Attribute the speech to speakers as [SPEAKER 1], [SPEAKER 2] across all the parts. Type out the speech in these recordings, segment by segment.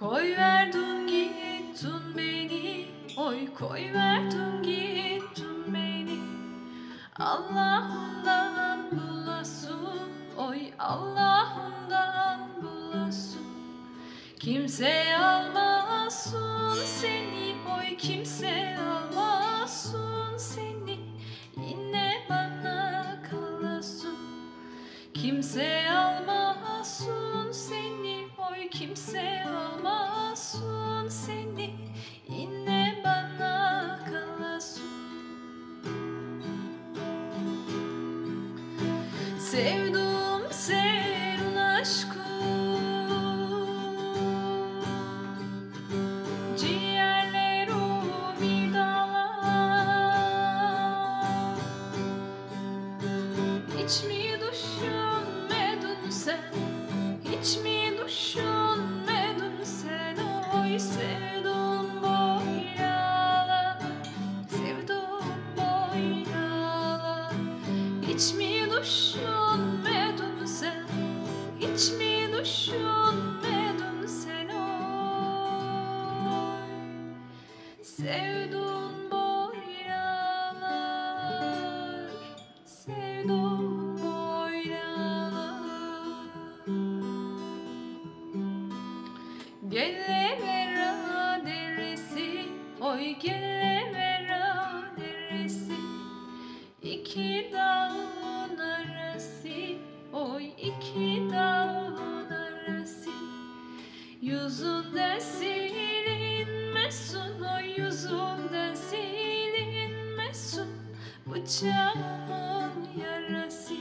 [SPEAKER 1] Koy verdin gittin beni. Oy koy verdin gittin beni. Allah'ından bulasın. Oy Allah'ından bulasın. Kimse almasın seni. Oy kimse almasın seni. Yine bana kalasın. Kimse almasın seni kimse almasın seni. Yine bana kalasın. Sevdim senin aşkın Ciğerlerimi dalar Hiç mi düşünmedin sen hiç mi sen? Hiç mi sen oy? Sevdun boylalar, sevdun boylalar. Gelevera deresi, oy gelevera deresi. İki dağın Bıçağımın yarası,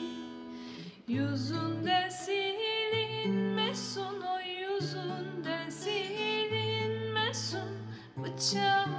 [SPEAKER 1] yüzünden silinmesin, oy yüzünden silinmesin. Bıçağımın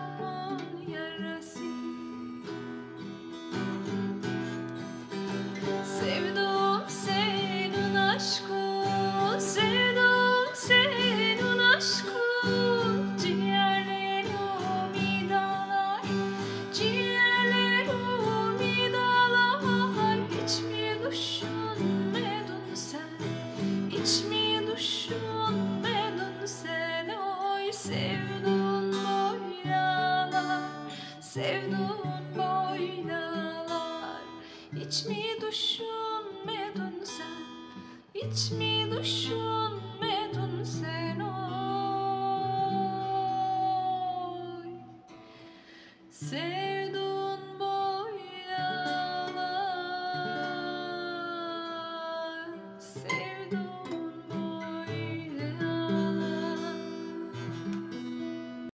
[SPEAKER 1] Sevduğun boynalar. Hiç mi düşünmedin sen? Hiç mi düşünmedin sen? Oy. Sen